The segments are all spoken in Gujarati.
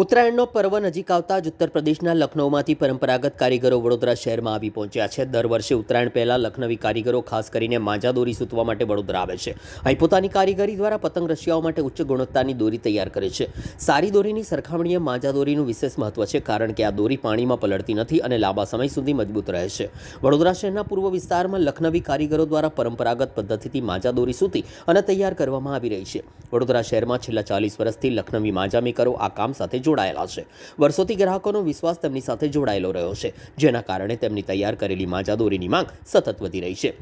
ઉત્તરાયણનો પર્વ નજીક આવતા જ ઉત્તર પ્રદેશના લખનૌમાંથી પરંપરાગત કારીગરો વડોદરા શહેરમાં આવી પહોંચ્યા છે. દર વર્ષે ઉત્તરાયણ પહેલાં લખનવી કારીગરો ખાસ કરીને માંજા દોરી સૂતવા માટે વડોદરા આવે છે. અહીં પોતાની કારીગરી દ્વારા પતંગ રશિયાઓ માટે ઉચ્ચ ગુણવત્તાની દોરી તૈયાર કરે છે. સારી દોરીની સરખામણીએ માંજા દોરીનું વિશેષ મહત્વ છે કારણ કે આ દોરી પાણીમાં પલળતી નથી અને લાંબા સમય સુધી મજબૂત રહે છે. વડોદરા શહેરના પૂર્વ વિસ્તારમાં લખનવી કારીગરો દ્વારા પરંપરાગત પદ્ધતિથી માંજા દોરી સૂતી અને તૈયાર કરવામાં આવી રહી છે. વડોદરા શહેરમાં છેલ્લા ચાલીસ વર્ષથી લખનવી માંજા મેકરો આ કામ સાથે જોડાયેલા છે. વર્ષોથી ગ્રાહકોનો વિશ્વાસ તેમની સાથે જોડાયેલો રહ્યો છે, જેના કારણે તેમની તૈયાર કરેલી માજા દોરીની માંગ સતત વધી રહી છે.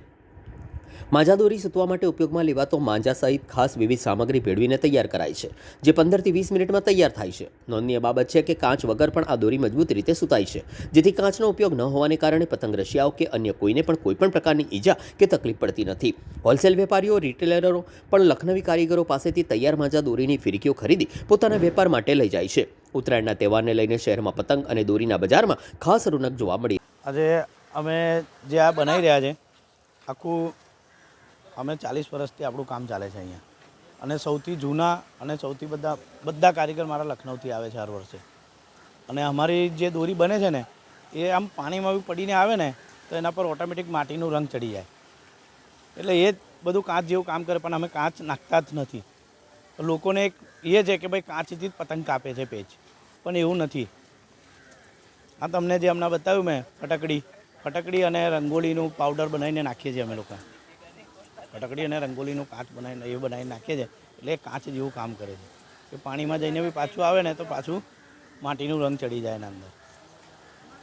માંજા દોરી સૂતવા માટે ઉપયોગમાં લેવાતો માંજા સહિત ખાસ વિવિધ સામગ્રી ભેળવીને તૈયાર કરાય છે, જે પંદરથી વીસ મિનિટમાં તૈયાર થાય છે. નોંધનીય બાબત છે કે કાચ વગર પણ આ દોરી મજબૂત રીતે સૂતાય છે, જેથી કાચનો ઉપયોગ ન હોવાને કારણે પતંગ રશિયાઓ કે અન્ય કોઈને પણ કોઈપણ પ્રકારની ઈજા કે તકલીફ પડતી નથી. હોલસેલ વેપારીઓ, રિટેલરો પણ લખનવી કારીગરો પાસેથી તૈયાર માંજા દોરીની ફિરકીઓ ખરીદી પોતાના વેપાર માટે લઈ જાય છે. ઉત્તરાયણના તહેવારને લઈને શહેરમાં પતંગ અને દોરીના બજારમાં ખાસ રોનક જોવા મળી. આજે અમે જે આ બનાવી રહ્યા છે, આખું અમે ચાલીસ વર્ષથી આપણું કામ ચાલે છે અહીંયા. અને સૌથી જૂના અને સૌથી બધા બધા કારીગર મારા લખનૌથી આવે છે હર વર્ષે. અને અમારી જે દોરી બને છે ને, એ આમ પાણીમાં બી પડીને આવે ને, તો એના પર ઓટોમેટિક માટીનું રંગ ચડી જાય. એટલે એ બધું કાચ જેવું કામ કરે, પણ અમે કાચ નાખતા જ નથી. લોકોને એક એ છે કે ભાઈ કાચથી જ પતંગ કાપે છે પેચ. પણ એવું નથી. આ તમને જે હમણાં બતાવ્યું મેં ફટકડી. ફટકડી અને રંગોળીનું પાવડર બનાવીને નાખીએ છીએ અમે લોકો. ફટકડી અને રંગોળીનું કાચ બનાવીને એ બનાવીને નાખીએ છીએ. એટલે કાચ જેવું કામ કરે છે. એ પાણીમાં જઈને બી પાછું આવે ને તો પાછું માટીનું રંગ ચડી જાય એના અંદર.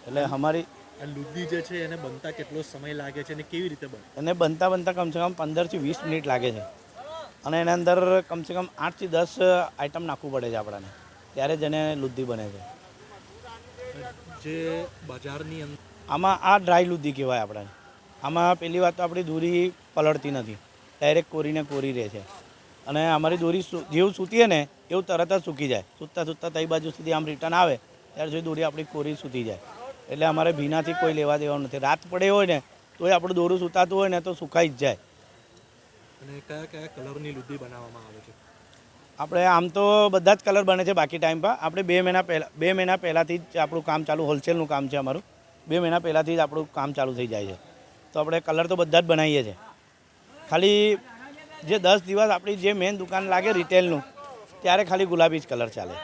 એટલે અમારી લુદ્દી જે છે એને બનતા કેટલો સમય લાગે છે અને કેવી રીતે બને? એને બનતા બનતા કમસે કમ પંદરથી વીસ મિનિટ લાગે છે. અને એના અંદર કમસે કમ આઠથી દસ આઈટમ નાખવું પડે છે આપણાને. ત્યારે જ એને લુદ્દી બને છે. જે બજારની આમાં આ ડ્રાય લુદ્ધી કહેવાય આપણે આમાં પહેલી વાત તો આપણી દોરી પલળતી નથી. ડાયરેક્ટ કોરીને કોરી રહે છે. અને અમારી દોરી જેવું સૂતીએ ને એવું તરત જ સૂકી જાય. સૂતા સૂતતા તઈ બાજુ સુધી આમ રિટર્ન આવે ત્યાર સુધી દોરી આપણી કોરી સૂતી જાય. એટલે અમારે ભીનાથી કોઈ લેવા દેવાનું નથી. રાત પડે હોય ને તોય આપણું દોરું સૂતાતું હોય ને તો સુકાઈ જ જાય. અને કયા કયા કલરની લુદ્દી બનાવવામાં આવે છે? આપણે આમ તો બધા જ કલર બને છે બાકી ટાઈમ પર. આપણે બે મહિના પહેલાં બે મહિના પહેલાંથી જ આપણું કામ ચાલુ હોલસેલનું કામ છે અમારું. બે મહિના પહેલાંથી જ આપણું કામ ચાલુ થઈ જાય છે. તો આપણે કલર તો બધા જ બનાવીએ છીએ. ખાલી જે દસ દિવસ આપણી જે મેઇન દુકાન લાગે રિટેલનું ત્યારે ખાલી ગુલાબી જ કલર ચાલે.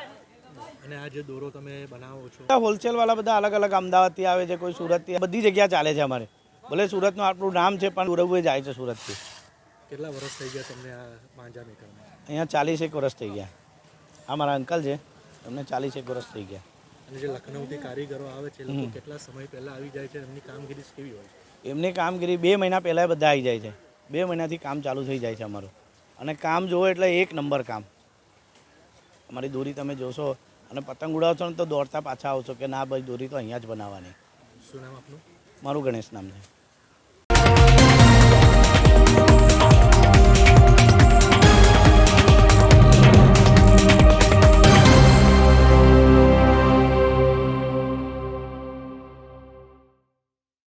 અને આ જે દોરો તમે બનાવો છો? હોલસેલવાળા બધા અલગ અલગ અમદાવાદથી આવે છે કોઈ સુરતથી. બધી જગ્યા ચાલે છે અમારે. ભલે સુરતનું આપણું નામ છે પણ ઉરવવે જાય છે સુરતથી. કેટલા વર્ષ થઈ ગયા તમને આ માંજા મેકરમાં? અહીંયા ચાલીસ એક વર્ષ થઈ ગયા. આ મારા અંકલ છે. એમને ચાલીસ એક વર્ષ થઈ ગયા. અને જે લખનૌથી કારીગરો આવે છે એ લોકો કેટલા સમય પહેલાં આવી જાય છે? એમની કામગીરી કેવી હોય? છે એમની કામગીરી બે મહિના પહેલાં બધા આવી જાય છે. બે મહિનાથી કામ ચાલુ થઈ જાય છે અમારું. અને કામ જોવો એટલે એક નંબર કામ. અમારી દોરી તમે જોશો અને પતંગ ઉડાવશો ને તો દોડતા પાછા આવશો કે ના ભાઈ દોરી તો અહીંયા જ બનાવવાની. શું નામ આપનું? મારું ગણેશ નામ છે.